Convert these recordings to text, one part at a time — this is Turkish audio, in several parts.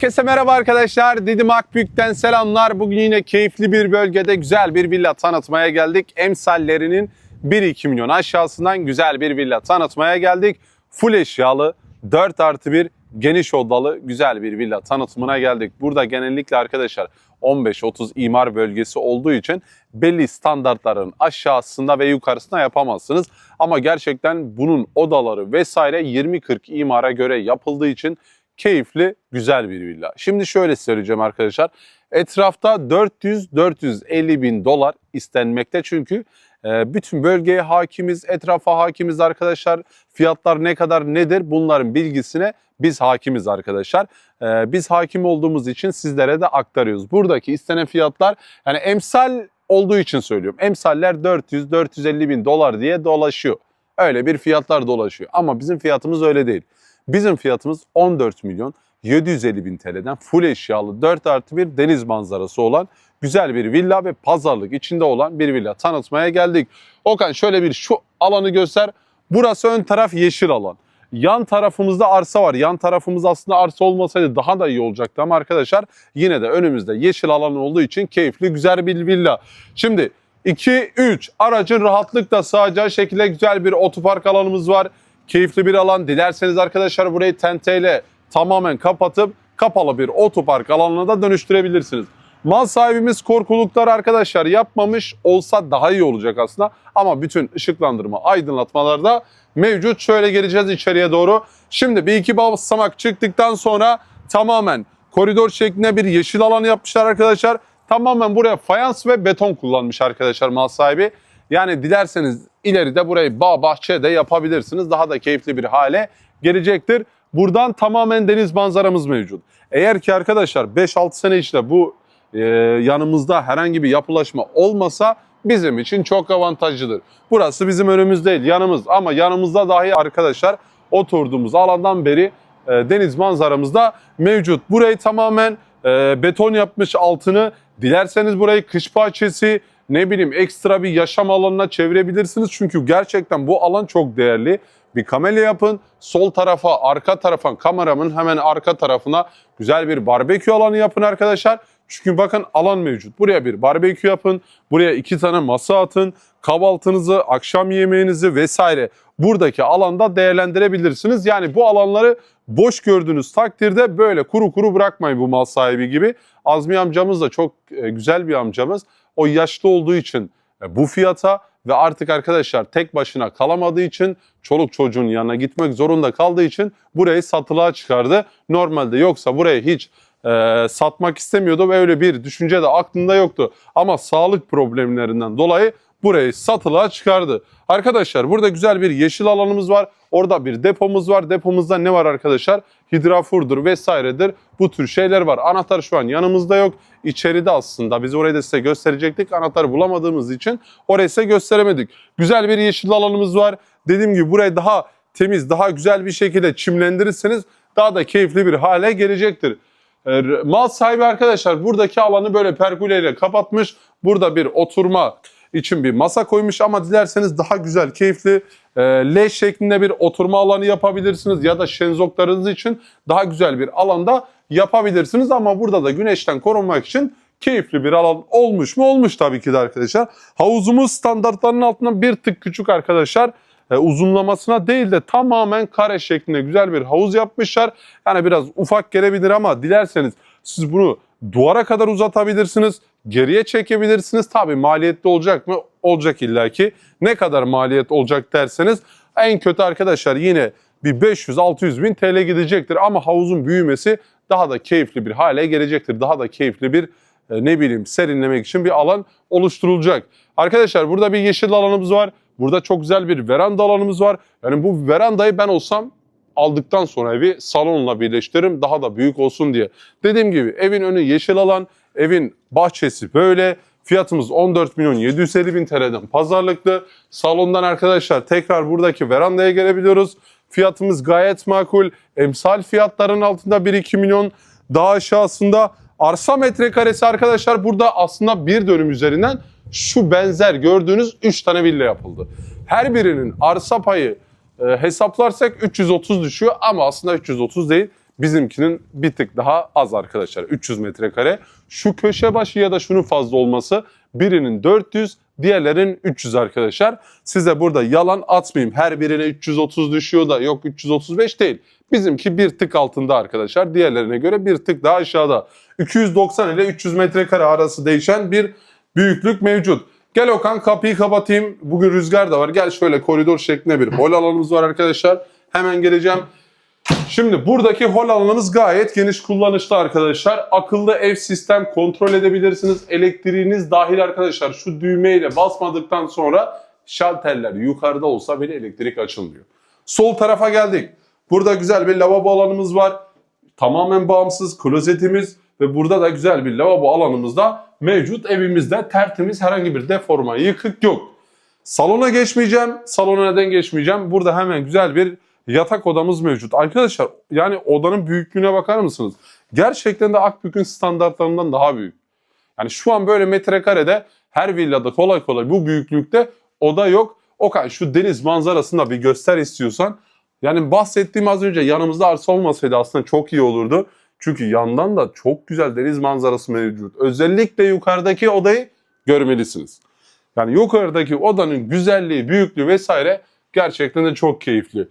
Herkese merhaba arkadaşlar. Didim Akbük'ten selamlar. Bugün yine keyifli bir bölgede güzel bir villa tanıtmaya geldik. Emsallerinin 1-2 milyon aşağısından güzel bir villa tanıtmaya geldik. Full eşyalı 4 artı 1 geniş odalı güzel bir villa tanıtımına geldik. Burada genellikle arkadaşlar 15-30 imar bölgesi olduğu için belli standartların aşağısında ve yukarısında yapamazsınız. Ama gerçekten bunun odaları vesaire 20-40 imara göre yapıldığı için keyifli, güzel bir villa. Şimdi şöyle söyleyeceğim arkadaşlar. Etrafta 400-450 bin dolar istenmekte çünkü e, bütün bölgeye hakimiz, etrafa hakimiz arkadaşlar. Fiyatlar ne kadar nedir bunların bilgisine biz hakimiz arkadaşlar. E, Biz hakim olduğumuz için sizlere de aktarıyoruz. Buradaki istenen fiyatlar yani emsal olduğu için söylüyorum. Emsaller 400-450 bin dolar diye dolaşıyor. Öyle bir fiyatlar dolaşıyor. Ama bizim fiyatımız öyle değil. Bizim fiyatımız 14 milyon 750 bin TL'den full eşyalı 4 artı bir deniz manzarası olan güzel bir villa ve pazarlık içinde olan bir villa tanıtmaya geldik. Okan şöyle bir şu alanı göster. Burası ön taraf yeşil alan. Yan tarafımızda arsa var. Yan tarafımız aslında arsa olmasaydı daha da iyi olacaktı ama arkadaşlar yine de önümüzde yeşil alan olduğu için keyifli güzel bir villa. Şimdi 2-3 aracın rahatlıkla sığacağı şekilde güzel bir otopark alanımız var. Keyifli bir alan. Dilerseniz arkadaşlar burayı tenteyle tamamen kapatıp kapalı bir otopark alanına da dönüştürebilirsiniz. Mal sahibimiz korkulukları arkadaşlar yapmamış olsa daha iyi olacak aslında. Ama bütün ışıklandırma, aydınlatmalar da mevcut. Şöyle geleceğiz içeriye doğru. Şimdi bir iki basamak çıktıktan sonra tamamen koridor şeklinde bir yeşil alan yapmışlar arkadaşlar. Tamamen buraya fayans ve beton kullanmış arkadaşlar mal sahibi. Yani dilerseniz ileride burayı bağ bahçe de yapabilirsiniz. Daha da keyifli bir hale gelecektir. Buradan tamamen deniz manzaramız mevcut. Eğer ki arkadaşlar 5-6 sene içinde bu e, yanımızda herhangi bir yapılaşma olmasa bizim için çok avantajlıdır. Burası bizim önümüz değil yanımız ama yanımızda dahi arkadaşlar oturduğumuz alandan beri e, deniz manzaramız da mevcut. Burayı tamamen e, beton yapmış altını. Dilerseniz burayı kış bahçesi ne bileyim ekstra bir yaşam alanına çevirebilirsiniz. Çünkü gerçekten bu alan çok değerli. Bir kamelya yapın. Sol tarafa, arka tarafa, kameramın hemen arka tarafına güzel bir barbekü alanı yapın arkadaşlar. Çünkü bakın alan mevcut. Buraya bir barbekü yapın. Buraya iki tane masa atın. Kahvaltınızı, akşam yemeğinizi vesaire buradaki alanda değerlendirebilirsiniz. Yani bu alanları boş gördüğünüz takdirde böyle kuru kuru bırakmayın bu mal sahibi gibi. Azmi amcamız da çok e, güzel bir amcamız. O yaşlı olduğu için e, bu fiyata ve artık arkadaşlar tek başına kalamadığı için çoluk çocuğun yanına gitmek zorunda kaldığı için burayı satılığa çıkardı. Normalde yoksa burayı hiç e, satmak istemiyordu ve öyle bir düşünce de aklında yoktu. Ama sağlık problemlerinden dolayı burayı satılığa çıkardı. Arkadaşlar burada güzel bir yeşil alanımız var. Orada bir depomuz var. Depomuzda ne var arkadaşlar? Hidrafurdur vesairedir. Bu tür şeyler var. Anahtar şu an yanımızda yok. İçeride aslında. Biz orayı da size gösterecektik. Anahtarı bulamadığımız için orayı size gösteremedik. Güzel bir yeşil alanımız var. Dediğim gibi burayı daha temiz, daha güzel bir şekilde çimlendirirseniz daha da keyifli bir hale gelecektir. E, Mal sahibi arkadaşlar buradaki alanı böyle pergoleyle kapatmış. Burada bir oturma için bir masa koymuş ama dilerseniz daha güzel, keyifli e, L şeklinde bir oturma alanı yapabilirsiniz ya da şenzoklarınız için daha güzel bir alanda yapabilirsiniz ama burada da güneşten korunmak için keyifli bir alan olmuş mu? Olmuş tabii ki de arkadaşlar. Havuzumuz standartlarının altında bir tık küçük arkadaşlar. E, uzunlamasına değil de tamamen kare şeklinde güzel bir havuz yapmışlar. Yani biraz ufak gelebilir ama dilerseniz siz bunu duvara kadar uzatabilirsiniz. Geriye çekebilirsiniz. Tabii maliyetli olacak mı? Olacak illaki. Ne kadar maliyet olacak derseniz en kötü arkadaşlar yine bir 500-600 bin TL gidecektir. Ama havuzun büyümesi daha da keyifli bir hale gelecektir. Daha da keyifli bir e, ne bileyim serinlemek için bir alan oluşturulacak. Arkadaşlar burada bir yeşil alanımız var. Burada çok güzel bir veranda alanımız var. Yani bu verandayı ben olsam aldıktan sonra evi salonla birleştiririm daha da büyük olsun diye. Dediğim gibi evin önü yeşil alan, evin bahçesi böyle. Fiyatımız 14 milyon 750 bin TL'den pazarlıklı. Salondan arkadaşlar tekrar buradaki verandaya gelebiliyoruz. Fiyatımız gayet makul. Emsal fiyatların altında 1-2 milyon daha aşağısında. Arsa metrekaresi arkadaşlar burada aslında bir dönüm üzerinden şu benzer gördüğünüz 3 tane villa yapıldı. Her birinin arsa payı e, hesaplarsak 330 düşüyor ama aslında 330 değil Bizimkinin bir tık daha az arkadaşlar. 300 metrekare. Şu köşe başı ya da şunun fazla olması birinin 400, diğerlerin 300 arkadaşlar. Size burada yalan atmayayım. Her birine 330 düşüyor da yok 335 değil. Bizimki bir tık altında arkadaşlar. Diğerlerine göre bir tık daha aşağıda. 290 ile 300 metrekare arası değişen bir büyüklük mevcut. Gel Okan kapıyı kapatayım. Bugün rüzgar da var. Gel şöyle koridor şeklinde bir hol alanımız var arkadaşlar. Hemen geleceğim. Şimdi buradaki hol alanımız gayet geniş kullanışlı arkadaşlar. Akıllı ev sistem kontrol edebilirsiniz. Elektriğiniz dahil arkadaşlar. Şu düğmeyle basmadıktan sonra şalterler yukarıda olsa bile elektrik açılmıyor. Sol tarafa geldik. Burada güzel bir lavabo alanımız var. Tamamen bağımsız klozetimiz ve burada da güzel bir lavabo alanımız da mevcut evimizde. Tertemiz herhangi bir deforma, yıkık yok. Salona geçmeyeceğim. Salona neden geçmeyeceğim? Burada hemen güzel bir yatak odamız mevcut. Arkadaşlar yani odanın büyüklüğüne bakar mısınız? Gerçekten de Akbük'ün standartlarından daha büyük. Yani şu an böyle metrekarede her villada kolay kolay bu büyüklükte oda yok. Okan şu deniz manzarasını da bir göster istiyorsan. Yani bahsettiğim az önce yanımızda arsa olmasaydı aslında çok iyi olurdu. Çünkü yandan da çok güzel deniz manzarası mevcut. Özellikle yukarıdaki odayı görmelisiniz. Yani yukarıdaki odanın güzelliği, büyüklüğü vesaire gerçekten de çok keyifli.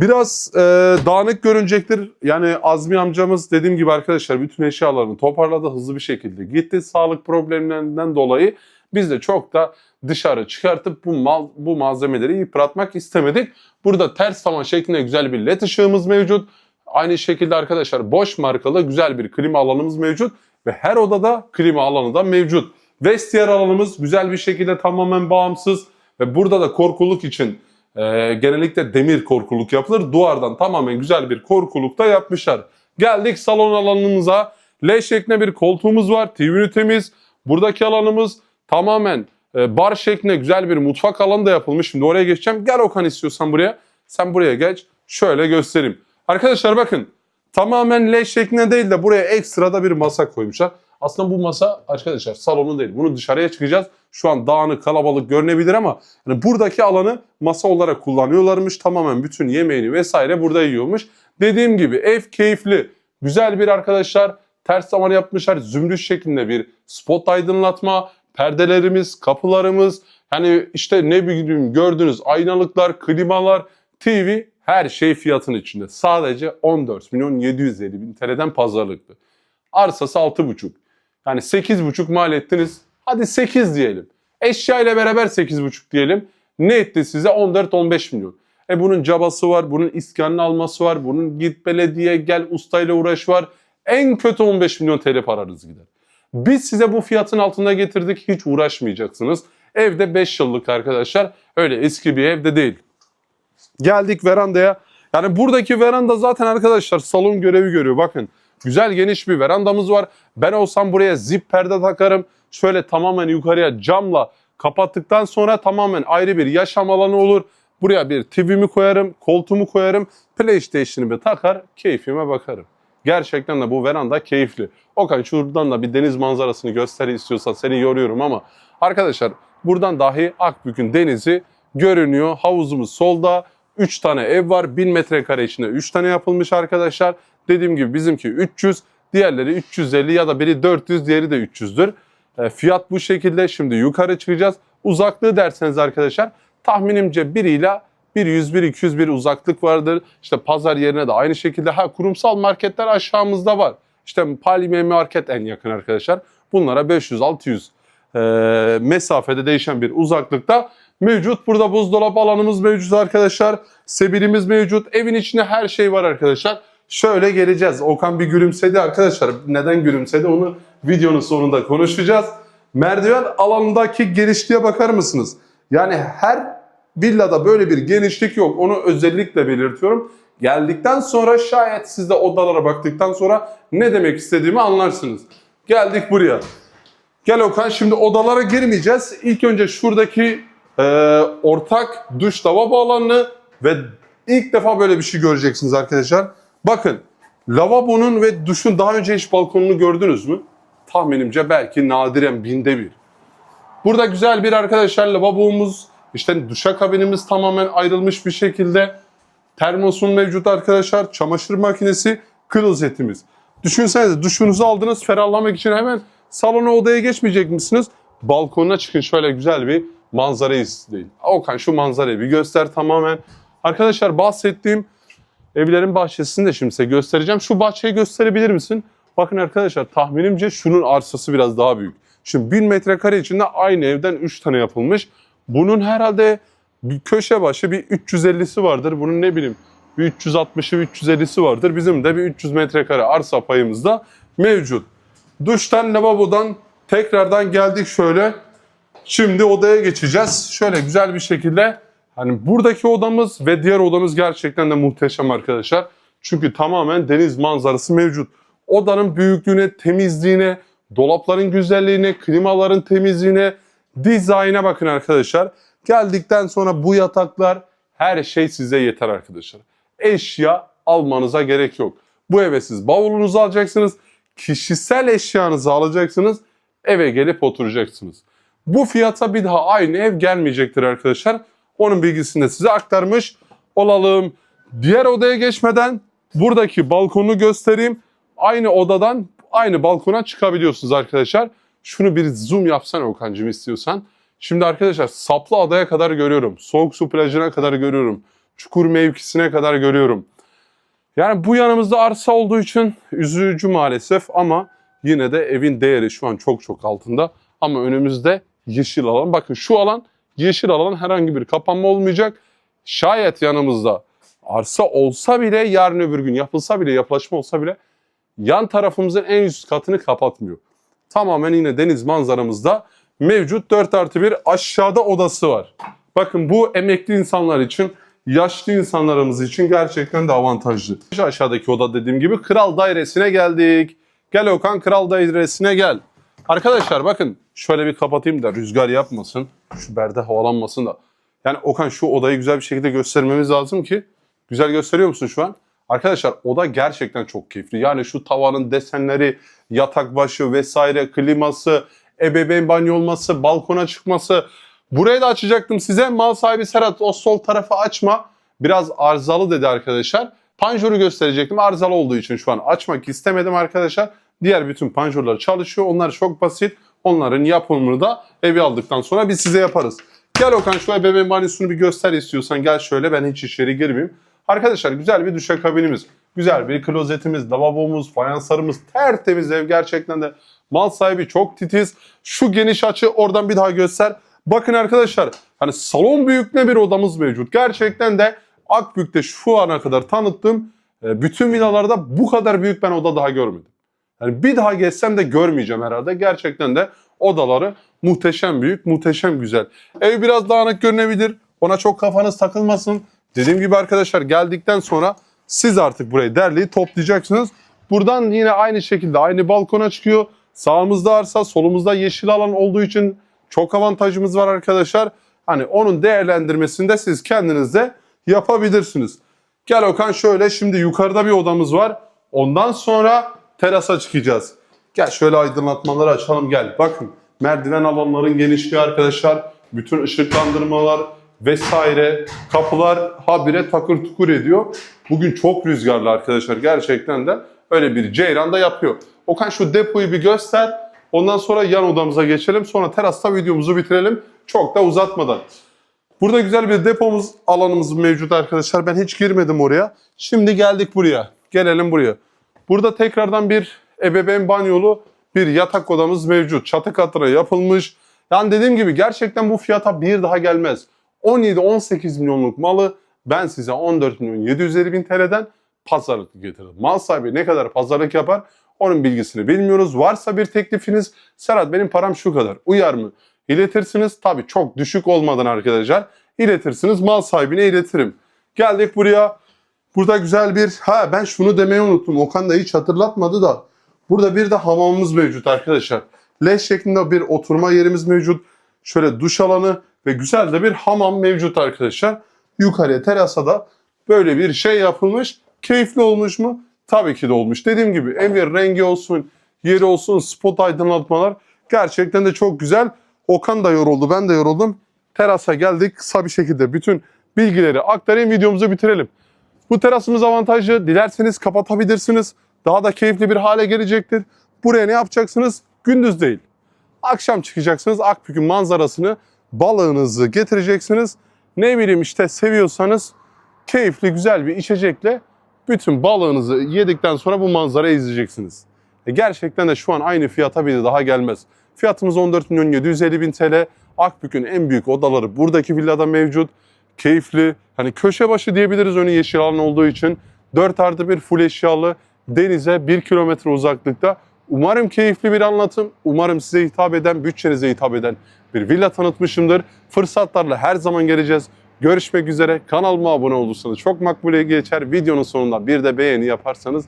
Biraz e, dağınık görünecektir. Yani Azmi amcamız dediğim gibi arkadaşlar bütün eşyalarını toparladı hızlı bir şekilde gitti. Sağlık problemlerinden dolayı biz de çok da dışarı çıkartıp bu mal bu malzemeleri yıpratmak istemedik. Burada ters tavan şeklinde güzel bir led ışığımız mevcut. Aynı şekilde arkadaşlar boş markalı güzel bir klima alanımız mevcut ve her odada klima alanı da mevcut. Vestiyer alanımız güzel bir şekilde tamamen bağımsız ve burada da korkuluk için e, genellikle demir korkuluk yapılır. Duvardan tamamen güzel bir korkuluk da yapmışlar. Geldik salon alanımıza. L şeklinde bir koltuğumuz var. TV ünitemiz. Buradaki alanımız tamamen e, bar şeklinde güzel bir mutfak alanı da yapılmış. Şimdi oraya geçeceğim. Gel Okan istiyorsan buraya. Sen buraya geç. Şöyle göstereyim. Arkadaşlar bakın tamamen L şeklinde değil de buraya ekstrada bir masa koymuşlar. Aslında bu masa arkadaşlar salonu değil. Bunu dışarıya çıkacağız. Şu an dağınık kalabalık görünebilir ama yani buradaki alanı masa olarak kullanıyorlarmış. Tamamen bütün yemeğini vesaire burada yiyormuş. Dediğim gibi ev keyifli. Güzel bir arkadaşlar. Ters zaman yapmışlar. Zümrüt şeklinde bir spot aydınlatma. Perdelerimiz, kapılarımız. Yani işte ne bileyim gördüğünüz aynalıklar, klimalar, TV her şey fiyatın içinde. Sadece 14 milyon 750 bin TL'den pazarlıklı. Arsası 6,5. Yani 8,5 mal ettiniz. Hadi 8 diyelim. Eşya ile beraber 8,5 diyelim. Ne etti size? 14-15 milyon. E bunun cabası var, bunun iskanını alması var, bunun git belediye gel ustayla uğraş var. En kötü 15 milyon TL paranız gider. Biz size bu fiyatın altında getirdik. Hiç uğraşmayacaksınız. Evde 5 yıllık arkadaşlar. Öyle eski bir evde değil. Geldik verandaya. Yani buradaki veranda zaten arkadaşlar salon görevi görüyor. Bakın güzel geniş bir verandamız var. Ben olsam buraya zip perde takarım. Şöyle tamamen yukarıya camla kapattıktan sonra tamamen ayrı bir yaşam alanı olur. Buraya bir TV'mi koyarım, koltuğumu koyarım, PlayStation'ımı takar, keyfime bakarım. Gerçekten de bu veranda keyifli. Okay şuradan da bir deniz manzarasını göster istiyorsan seni yoruyorum ama arkadaşlar buradan dahi Akbük'ün denizi görünüyor. Havuzumuz solda. 3 tane ev var. 1000 metrekare içinde 3 tane yapılmış arkadaşlar. Dediğim gibi bizimki 300, diğerleri 350 ya da biri 400, diğeri de 300'dür. E, fiyat bu şekilde. Şimdi yukarı çıkacağız. Uzaklığı derseniz arkadaşlar tahminimce 1 ile 100 1 200 bir uzaklık vardır. İşte pazar yerine de aynı şekilde ha kurumsal marketler aşağımızda var. İşte Palmiye Market en yakın arkadaşlar. Bunlara 500 600 e, mesafede değişen bir uzaklıkta mevcut. Burada buzdolabı alanımız mevcut arkadaşlar. Sebilimiz mevcut. Evin içinde her şey var arkadaşlar. Şöyle geleceğiz. Okan bir gülümsedi arkadaşlar. Neden gülümsedi onu videonun sonunda konuşacağız. Merdiven alanındaki genişliğe bakar mısınız? Yani her villada böyle bir genişlik yok. Onu özellikle belirtiyorum. Geldikten sonra şayet siz de odalara baktıktan sonra ne demek istediğimi anlarsınız. Geldik buraya. Gel Okan şimdi odalara girmeyeceğiz. İlk önce şuradaki e, ortak duş lavabo alanını ve ilk defa böyle bir şey göreceksiniz arkadaşlar. Bakın lavabonun ve duşun daha önce hiç balkonunu gördünüz mü? Tahminimce belki nadiren binde bir. Burada güzel bir arkadaşlar lavabomuz, işte duşa kabinimiz tamamen ayrılmış bir şekilde. Termosun mevcut arkadaşlar, çamaşır makinesi, klozetimiz. Düşünsenize duşunuzu aldınız ferahlamak için hemen salona odaya geçmeyecek misiniz? Balkonuna çıkın şöyle güzel bir manzarayı izleyin. Okan şu manzarayı bir göster tamamen. Arkadaşlar bahsettiğim evlerin bahçesini de şimdi size göstereceğim. Şu bahçeyi gösterebilir misin? Bakın arkadaşlar tahminimce şunun arsası biraz daha büyük. Şimdi 1000 metrekare içinde aynı evden 3 tane yapılmış. Bunun herhalde bir köşe başı bir 350'si vardır. Bunun ne bileyim bir 360'ı bir 350'si vardır. Bizim de bir 300 metrekare arsa payımızda mevcut. Duştan, lavabodan tekrardan geldik şöyle. Şimdi odaya geçeceğiz. Şöyle güzel bir şekilde hani buradaki odamız ve diğer odamız gerçekten de muhteşem arkadaşlar. Çünkü tamamen deniz manzarası mevcut. Odanın büyüklüğüne, temizliğine, dolapların güzelliğine, klimaların temizliğine, dizayna bakın arkadaşlar. Geldikten sonra bu yataklar her şey size yeter arkadaşlar. Eşya almanıza gerek yok. Bu eve siz bavulunuzu alacaksınız, kişisel eşyanızı alacaksınız, eve gelip oturacaksınız. Bu fiyata bir daha aynı ev gelmeyecektir arkadaşlar. Onun bilgisini de size aktarmış olalım. Diğer odaya geçmeden buradaki balkonu göstereyim. Aynı odadan aynı balkona çıkabiliyorsunuz arkadaşlar. Şunu bir zoom yapsana Okan'cığım istiyorsan. Şimdi arkadaşlar Saplı Adaya kadar görüyorum. Soğuk Su plajına kadar görüyorum. Çukur mevkisine kadar görüyorum. Yani bu yanımızda arsa olduğu için üzücü maalesef ama yine de evin değeri şu an çok çok altında. Ama önümüzde yeşil alan. Bakın şu alan yeşil alan herhangi bir kapanma olmayacak. Şayet yanımızda arsa olsa bile yarın öbür gün yapılsa bile yapılaşma olsa bile yan tarafımızın en üst katını kapatmıyor. Tamamen yine deniz manzaramızda mevcut 4 artı 1 aşağıda odası var. Bakın bu emekli insanlar için, yaşlı insanlarımız için gerçekten de avantajlı. Aşağıdaki oda dediğim gibi kral dairesine geldik. Gel Okan kral dairesine gel. Arkadaşlar bakın şöyle bir kapatayım da rüzgar yapmasın. Şu berde havalanmasın da. Yani Okan şu odayı güzel bir şekilde göstermemiz lazım ki. Güzel gösteriyor musun şu an? Arkadaşlar oda gerçekten çok keyifli. Yani şu tavanın desenleri, yatak başı vesaire, kliması, ebeveyn banyo olması, balkona çıkması. Burayı da açacaktım size. Mal sahibi Serhat o sol tarafı açma. Biraz arızalı dedi arkadaşlar. Panjuru gösterecektim. Arızalı olduğu için şu an açmak istemedim arkadaşlar. Diğer bütün panjurlar çalışıyor. Onlar çok basit. Onların yapımını da evi aldıktan sonra biz size yaparız. Gel Okan şu ebeveyn banyosunu bir göster istiyorsan. Gel şöyle ben hiç içeri girmeyeyim. Arkadaşlar güzel bir duşakabinimiz, güzel bir klozetimiz, lavabomuz, fayanslarımız, tertemiz ev gerçekten de mal sahibi çok titiz. Şu geniş açı oradan bir daha göster. Bakın arkadaşlar hani salon büyüklüğünde bir odamız mevcut. Gerçekten de Akbük'te şu ana kadar tanıttığım e, bütün villalarda bu kadar büyük ben oda daha görmedim. Yani bir daha geçsem de görmeyeceğim herhalde. Gerçekten de odaları muhteşem büyük, muhteşem güzel. Ev biraz dağınık görünebilir. Ona çok kafanız takılmasın. Dediğim gibi arkadaşlar geldikten sonra siz artık burayı derleyip toplayacaksınız. Buradan yine aynı şekilde aynı balkona çıkıyor. Sağımızda arsa, solumuzda yeşil alan olduğu için çok avantajımız var arkadaşlar. Hani onun değerlendirmesini de siz kendiniz de yapabilirsiniz. Gel Okan şöyle şimdi yukarıda bir odamız var. Ondan sonra terasa çıkacağız. Gel şöyle aydınlatmaları açalım gel. Bakın merdiven alanların genişliği arkadaşlar. Bütün ışıklandırmalar vesaire kapılar habire takır tukur ediyor. Bugün çok rüzgarlı arkadaşlar gerçekten de öyle bir ceyran da yapıyor. Okan şu depoyu bir göster. Ondan sonra yan odamıza geçelim. Sonra terasta videomuzu bitirelim. Çok da uzatmadan. Burada güzel bir depomuz, alanımız mevcut arkadaşlar. Ben hiç girmedim oraya. Şimdi geldik buraya. Gelelim buraya. Burada tekrardan bir ebeveyn banyolu bir yatak odamız mevcut. Çatı katına yapılmış. Yani dediğim gibi gerçekten bu fiyata bir daha gelmez. 17-18 milyonluk malı ben size 14 milyon 750 bin TL'den pazarlık getirdim. Mal sahibi ne kadar pazarlık yapar onun bilgisini bilmiyoruz. Varsa bir teklifiniz Serhat benim param şu kadar uyar mı? İletirsiniz tabii çok düşük olmadan arkadaşlar. İletirsiniz mal sahibine iletirim. Geldik buraya. Burada güzel bir ha ben şunu demeyi unuttum. Okan da hiç hatırlatmadı da. Burada bir de hamamımız mevcut arkadaşlar. Leş şeklinde bir oturma yerimiz mevcut. Şöyle duş alanı ve güzel de bir hamam mevcut arkadaşlar. Yukarıya terasa da böyle bir şey yapılmış. Keyifli olmuş mu? Tabii ki de olmuş. Dediğim gibi evin rengi olsun, yeri olsun, spot aydınlatmalar gerçekten de çok güzel. Okan da yoruldu, ben de yoruldum. Terasa geldik. Kısa bir şekilde bütün bilgileri aktarayım, videomuzu bitirelim. Bu terasımız avantajlı. Dilerseniz kapatabilirsiniz. Daha da keyifli bir hale gelecektir. Buraya ne yapacaksınız? Gündüz değil. Akşam çıkacaksınız. Akbük'ün manzarasını, balığınızı getireceksiniz. Ne bileyim işte seviyorsanız keyifli güzel bir içecekle bütün balığınızı yedikten sonra bu manzarayı izleyeceksiniz. E gerçekten de şu an aynı fiyata bir de daha gelmez. Fiyatımız 14 milyon 750 bin TL. Akbük'ün en büyük odaları buradaki villada mevcut. Keyifli, hani köşe başı diyebiliriz önü yeşil alan olduğu için. 4 artı bir full eşyalı, denize 1 kilometre uzaklıkta. Umarım keyifli bir anlatım, umarım size hitap eden, bütçenize hitap eden bir villa tanıtmışımdır. Fırsatlarla her zaman geleceğiz. Görüşmek üzere. Kanalıma abone olursanız çok makbule geçer. Videonun sonunda bir de beğeni yaparsanız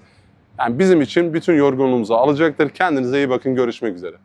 yani bizim için bütün yorgunluğumuzu alacaktır. Kendinize iyi bakın. Görüşmek üzere.